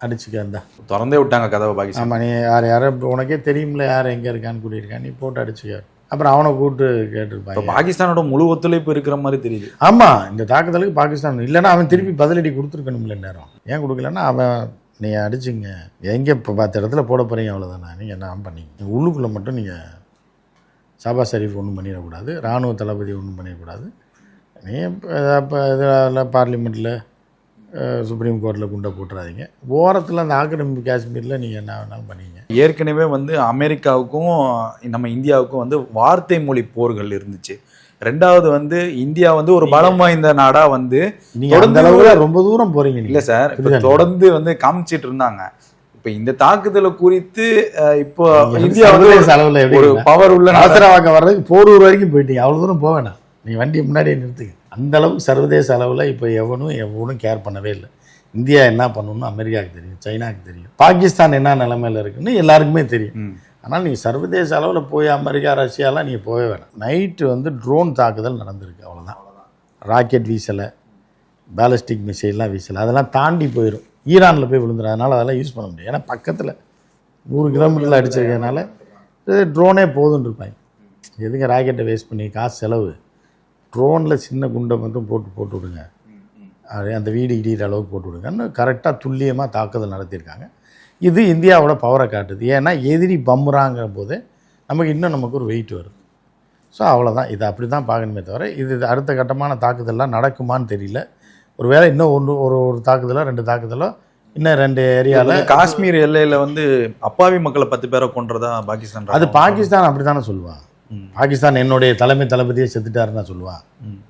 அடிச்சுக்க இருந்தா. திறந்தே விட்டாங்க கதவை பாகிஸ்தான் ஆமாம் நீ யார் யாரை உனக்கே தெரியும்ல யார் எங்கே இருக்கான்னு கூட்டியிருக்கான் நீ போட்டு அடிச்சுக்க. அப்புறம் அவனை கூப்பிட்டு இப்போ கேட்டிருப்பாங்க பாகிஸ்தானோட முழு ஒத்துழைப்பு இருக்கிற மாதிரி தெரியுது. ஆமாம் இந்த தாக்குதலுக்கு பாகிஸ்தான் இல்லைன்னா அவன் திருப்பி பதிலடி கொடுத்துருக்கணும்ல நேரம் ஏன் கொடுக்கலன்னா அவன் நீ அடிச்சுங்க. எங்கே இப்போ பத்து இடத்துல போட போகிறீங்க அவ்வளோதானே நீங்கள் என்ன பண்ணீங்க? உள்ளுக்குள்ளே மட்டும் நீங்கள் சாபா ஷரீஃப் ஒன்றும் பண்ணிடக்கூடாது இராணுவ தளபதி ஒன்றும் பண்ணிடக்கூடாது. நீ இப்போ இதில் பார்லிமெண்ட்டில் சுப்ரீம் கோர்ட்டில் குண்டை போட்டுறாதீங்க. ஓரத்தில் அந்த ஆக்கிரமிப்பு காஷ்மீரில் நீங்கள் என்ன வேணாலும் பண்ணீங்க. ஏற்கனவே வந்து அமெரிக்காவுக்கும் நம்ம இந்தியாவுக்கும் வந்து வார்த்தை மொழி போர்கள் இருந்துச்சு. ரெண்டாவது வந்து இந்தியா வந்து ஒரு பலம் வாய்ந்த நாடா வந்து நீங்கள் அந்த அளவுக்கு ரொம்ப தூரம் போகிறீங்க இல்ல சார்? தொடர்ந்து வந்து காமிச்சிட்டு இருந்தாங்க. இப்ப இந்த தாக்குதலை குறித்து இப்போ இந்தியா வந்து அளவில் ஒரு பவர் உள்ள அவசரவாக்கம் வர்றதுக்கு போரூர் வரைக்கும் போயிட்டீங்க அவ்வளோ தூரம் போக வேணாம். நீ வண்டியை முன்னாடியே நிறுத்துங்க அந்த அளவுக்கு சர்வதேச அளவில் இப்போ எவனும் எவனும் கேர் பண்ணவே இல்லை. இந்தியா என்ன பண்ணணும்னு அமெரிக்காவுக்கு தெரியும் சைனாக்கு தெரியும். பாகிஸ்தான் என்ன நிலைமையில இருக்குன்னு எல்லாருக்குமே தெரியும். ஆனால் நீங்கள் சர்வதேச அளவில் போய் அமெரிக்கா ரஷ்யாலாம் நீங்கள் போகவே வேணாம். நைட்டு வந்து ட்ரோன் தாக்குதல் நடந்திருக்கு அவ்வளோதான் ராக்கெட் வீசலை பேலஸ்டிக் மிசைல்லாம் வீசலை அதெல்லாம் தாண்டி போயிடும் ஈரானில் போய் விழுந்துடும் அதனால் அதெல்லாம் யூஸ் பண்ண முடியாது. ஏன்னா பக்கத்தில் நூறு கிலோமீட்டரில் அடிச்சிருக்கிறதுனால ட்ரோனே போதுன்னு இருப்பாங்க. எதுங்க ராக்கெட்டை வேஸ்ட் பண்ணி காசு செலவு? ட்ரோனில் சின்ன குண்டை மட்டும் போட்டு போட்டு விடுங்க. அது அந்த வீடு இடிகிற அளவுக்கு போட்டு விடுங்கன்னு கரெக்டாக துல்லியமாக தாக்குதல் நடத்தியிருக்காங்க. இது இந்தியாவோட பவரை காட்டுது. ஏன்னா எதிரி பம்புறாங்கிற போது நமக்கு இன்னும் நமக்கு ஒரு வெயிட் வருது ஸோ அவ்வளோதான் இதை அப்படி தான் பார்க்கணுமே தவிர இது அடுத்த கட்டமான தாக்குதல்லாம் நடக்குமான்னு தெரியல. ஒருவேளை இன்னும் ஒன்று ஒரு ஒரு தாக்குதலோ ரெண்டு தாக்குதலோ இன்னும் ரெண்டு ஏரியாவில் காஷ்மீர் எல்லையில வந்து அப்பாவி மக்களை பத்து பேரை கொன்றதா பாகிஸ்தான் அது பாகிஸ்தான் அப்படி தானே சொல்லுவான். பாகிஸ்தான் என்னுடைய தலைமை தளபதியே செத்துட்டாருன்னு சொல்லுவான்.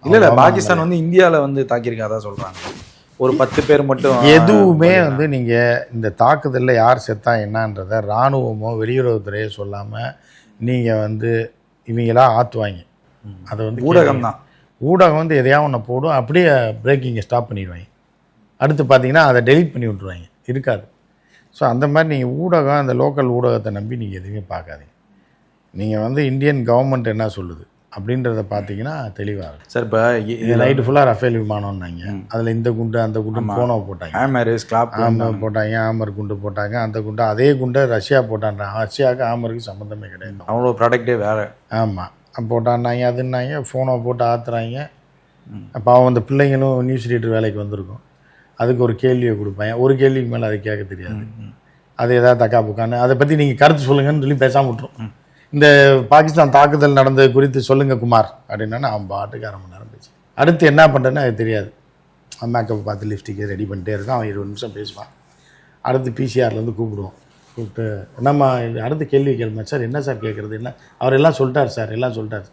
இல்ல இல்ல பாகிஸ்தான் வந்து இந்தியால வந்து தாக்கியிருக்காதா சொல்றாங்க. ஒரு பத்து பேர் மட்டும் எதுவுமே வந்து நீங்கள் இந்த தாக்குதலில் யார் செத்தா என்னன்றதை இராணுவமோ வெளியுறவுத்துறையோ சொல்லாமல் நீங்கள் வந்து இவங்களா ஆற்றுவாங்க அதை வந்து ஊடகம் தான் ஊடகம் வந்து எதையாவது ஒன்று போடும் அப்படியே பிரேக்கிங்கை ஸ்டாப் பண்ணிடுவாங்க. அடுத்து பார்த்தீங்கன்னா அதை டெலீட் பண்ணி விட்ருவாங்க இருக்காது. ஸோ அந்த மாதிரி நீங்கள் ஊடகம் அந்த லோக்கல் ஊடகத்தை நம்பி நீங்கள் எதுவுமே பார்க்காதீங்க. நீங்கள் வந்து இந்தியன் கவர்மெண்ட் என்ன சொல்லுது? அப்படின்றத பார்த்தீங்கன்னா தெளிவாக இருக்கும் சார் இப்ப இது நைட்டு ஃபுல்லாக ரஃபேல் விமானம்னாங்க. அதில் இந்த குண்டு அந்த குண்டு போனோ போட்டாங்க. ஹேமரிஸ் கிளாப் ஆமர் போட்டாங்க ஆமர் குண்டு போட்டாங்க அந்த குண்டு அதே குண்டை ரஷ்யா போட்டான்றாங்க. ரஷ்யாவுக்கு ஆமருக்கு சம்மந்தமே கிடையாது. அவங்களோட ப்ராடக்டே வேற. ஆமாம் போட்டான்னாங்க அதுன்னாங்க ஃபோனை போட்டு ஆத்துறாங்க. அப்போ அவன் அந்த பிள்ளைங்களும் நியூஸ் ரீடர் வேலைக்கு வந்திருக்கும். அதுக்கு ஒரு கேள்வியை கொடுப்பாங்க. ஒரு கேள்விக்கு மேலே அதை கேட்க தெரியாது. அது ஏதாவது தக்கா புக்கான்னு. அதை பற்றி நீங்கள் கருத்து சொல்லுங்கன்னு சொல்லி பேசாம விட்ரும் இந்த பாகிஸ்தான் தாக்குதல் நடந்தது குறித்து சொல்லுங்க குமார். அப்படின்னா அவன் பாட்டுக்கு அரை மணி நேரம் பேச்சு அடுத்து என்ன பண்ணுறேன்னு அது தெரியாது. மேக்கப் பார்த்து லிப்ஸ்டிக்கை ரெடி பண்ணிட்டே இருக்கான். அவன் இருபது நிமிஷம் பேசுவான். அடுத்து பிசிஆர்லேருந்து கூப்பிடுவோம். கூப்பிட்டு என்னம்மா அடுத்த கேள்வி கேளுமா? சார் என்ன சார் கேட்குறது என்ன? அவர் எல்லாம் சொல்லிட்டார் சார் எல்லாம் சொல்லிட்டார்.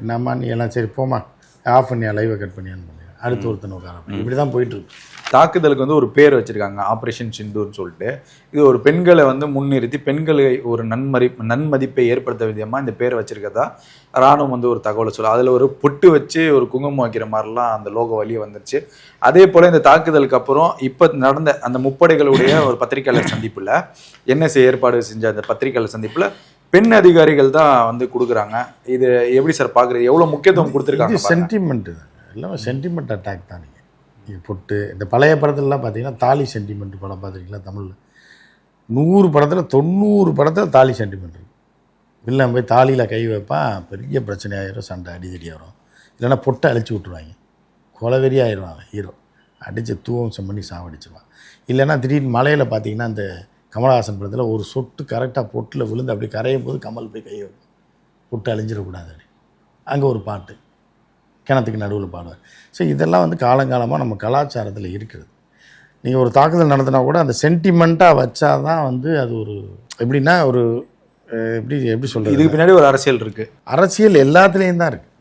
என்னம்மா நீ எல்லாம் சரி போமா ஆஃப் பண்ணி லைவை கட் பண்ணியான்னு பண்ணி அடுத்து ஒருத்தன் உட்கார இப்படி தான் போயிட்டுருக்கு தாக்குதலுக்கு வந்து ஒரு பேர் வச்சிருக்காங்க ஆபரேஷன் சிந்தூர்னு சொல்லிட்டு. இது ஒரு பெண்களை வந்து முன்னிறுத்தி பெண்களை ஒரு நன்மதி நன்மதிப்பை ஏற்படுத்த விதமா இந்த பேரை வச்சிருக்கதா ராணுவம் வந்து ஒரு தகவலை சொல்ல அதுல ஒரு பொட்டு வச்சு ஒரு குங்குமம் வைக்கிற மாதிரிலாம் அந்த லோகோ வழியே வந்துருச்சு. அதே போல இந்த தாக்குதலுக்கு அப்புறம் இப்ப நடந்த அந்த முப்படைகளுடைய ஒரு பத்திரிகையாளர் சந்திப்புல என்எஸ்ஏ ஏற்பாடு செஞ்ச அந்த பத்திரிகையாளர் சந்திப்புல பெண் அதிகாரிகள் தான் வந்து கொடுக்குறாங்க. இது எப்படி சார் பாக்குறது? எவ்வளவு முக்கியத்துவம் கொடுத்துருக்காங்க. சென்டிமெண்ட் எல்லாமே சென்டிமெண்ட் அட்டாக் தான். பொட்டு இந்த பழைய படத்துலலாம் பார்த்தீங்கன்னா தாலி சென்டிமெண்ட் படம் பார்த்துருக்கீங்களா தமிழில்? நூறு படத்தில் தொண்ணூறு படத்தில் தாலி சென்டிமெண்ட் இருக்கும் வில்லன் போய் தாலியில் கை வைப்பான் பெரிய பிரச்சனையாயிரும் சண்டை அடிதடி வரும். இல்லைன்னா பொட்டை அழிச்சு விட்ருவாங்க கொலவெறி ஆயிடுவாங்க ஹீரோ அடித்து தூவம்சம் பண்ணி சாவடிச்சிருவான் இல்லைன்னா திடீர்னு மலையில் பார்த்தீங்கன்னா அந்த கமலஹாசன் படத்தில் ஒரு சொட்டு கரெக்டாக பொட்டில் விழுந்து அப்படி கரையும் போது கமல் போய் கை வைக்கும் பொட்டு அழிஞ்சிடக்கூடாது அங்கே ஒரு பாட்டு. கிணத்துக்கு நடுவில் பாடுவார். ஸோ இதெல்லாம் வந்து காலங்காலமாக நம்ம கலாச்சாரத்தில் இருக்கிறது. நீங்கள் ஒரு தாக்குதல் நடத்தினா கூட அந்த சென்டிமெண்ட்டாக வச்சா தான் வந்து அது ஒரு எப்படின்னா ஒரு எப்படி எப்படி சொல்கிறது இதுக்கு பின்னாடி ஒரு அரசியல் இருக்கு. அரசியல் எல்லாத்துலேயும் தான் இருக்குது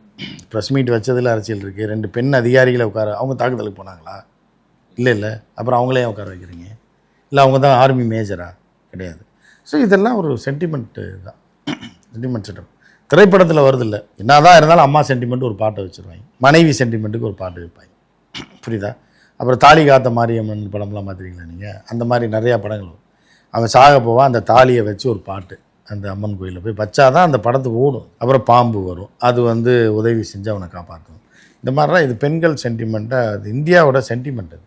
ப்ரெஸ் மீட் வச்சதில் அரசியல் இருக்குது ரெண்டு பெண் அதிகாரிகளை உட்கார அவங்க தாக்குதலுக்கு போனாங்களா? இல்லை இல்லை. அப்புறம் அவங்களே உட்கார வைக்கிறீங்க? இல்லை அவங்க தான் ஆர்மி மேஜரா கிடையாது. ஸோ இதெல்லாம் ஒரு சென்டிமெண்ட்டு தான். சென்டிமெண்ட் செட்டப் திரைப்படத்தில் வருதில்ல. என்னதான் இருந்தாலும் அம்மா சென்டிமெண்ட் ஒரு பாட்டை வச்சுருவாங்க. மனைவி சென்டிமெண்ட்டுக்கு ஒரு பாட்டு வைப்பாங்க. புரியுதா? அப்புறம் தாலி காத்த மாரியம்மன் படம்லாம் பார்த்துருக்கீங்களா நீங்கள் அந்த மாதிரி நிறையா படங்கள் வரும். அவன் சாக போவான் அந்த தாலியை வச்சு ஒரு பாட்டு அந்த அம்மன் கோயிலில் போய் வச்சாதான் அந்த படத்துக்கு ஓடும். அப்புறம் பாம்பு வரும். அது வந்து உதவி செஞ்சு அவனை காப்பாற்றும். இந்த மாதிரிலாம் இது பெண்கள் சென்டிமெண்ட்டாக அது இந்தியாவோட சென்டிமெண்ட் அது.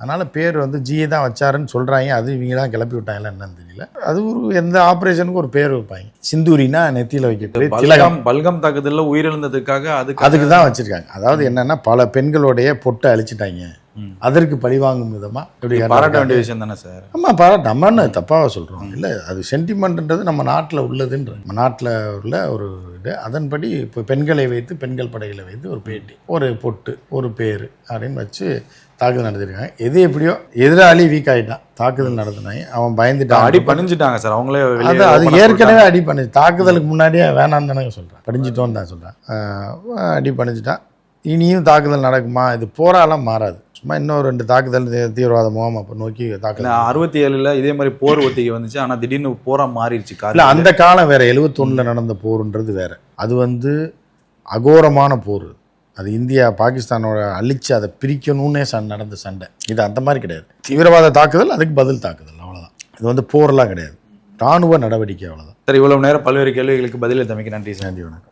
அதனால் பேர் வந்து ஜிஏ தான் வச்சாருன்னு சொல்கிறாங்க அது இவங்க தான் கிளப்பி விட்டாங்களா என்னன்னு தெரியல. அது ஒரு எந்த ஆப்ரேஷனுக்கும் ஒரு பேர் வைப்பாங்க. சிந்தூரினா நெத்தியில் வைக்கிறது திலகம். பல்கம் தாக்குதல்ல உயிரிழந்ததுக்காக அதுக்கு அதுக்கு தான் வச்சிருக்காங்க. அதாவது என்னன்னா பல பெண்களுடைய பொட்டை அழிச்சிட்டாங்க. அதற்கு பழிவாங்கும் விதமா இப்படி பாராட்ட வேண்டிய விஷயம் தானே சார்? ஆமாம் பாராட்டு. நம்மன்னு தப்பாக சொல்கிறோம் இல்லை அது சென்டிமெண்ட்ன்றது நம்ம நாட்டில் உள்ளதுன்ற. நம்ம நாட்டில் உள்ள ஒரு இது. அதன்படி இப்போ பெண்களை வைத்து பெண்கள் படைகளை வைத்து ஒரு பேட்டி. ஒரு பொட்டு ஒரு பேர் அப்படின்னு வச்சு தாக்குதல் நடத்திருக்காங்க. எது எப்படியோ எதிராளி வீக் ஆகிட்டான் தாக்குதல் நடத்தினாங்க. அவன் பயந்துட்டான். அடி பணிஞ்சுட்டாங்க சார். அவங்களே அது அது ஏற்கனவே அடி பண்ணி தாக்குதலுக்கு முன்னாடியே வேணாம்னு தானே சொல்கிறேன் படிஞ்சிட்டோன்னு தான் சொல்கிறேன் அடி பண்ணிச்சிட்டான் இனியும் தாக்குதல் நடக்குமா? இது போராலாம் மாறாது. சும்மா இன்னும் ரெண்டு தாக்குதல் தீவிரவாத முகாம் அப்போ நோக்கி தாக்குதல் அறுபத்தி ஏழுல இதே மாதிரி போர் ஒத்திகை வந்துச்சு. ஆனா திடீர்னு போரா மாறிடுச்சு இல்லை. அந்த காலம் வேற. எழுவத்தொன்னில் நடந்த போருன்றது வேற. அது வந்து அகோரமான போர். அது இந்தியா பாகிஸ்தானோட அழிச்சு அதை பிரிக்கணும்னே சண் நடந்த சண்டை. இது அந்த மாதிரி கிடையாது. தீவிரவாத தாக்குதல் அதுக்கு பதில் தாக்குதல் அவ்வளோதான் இது வந்து போர்லாம் கிடையாது. இராணுவ நடவடிக்கை அவ்வளோதான் சார் இவ்வளவு நேரம் பல்வேறு கேள்விகளுக்கு பதிலளித்தமைக்கு நன்றி நன்றி வணக்கம்.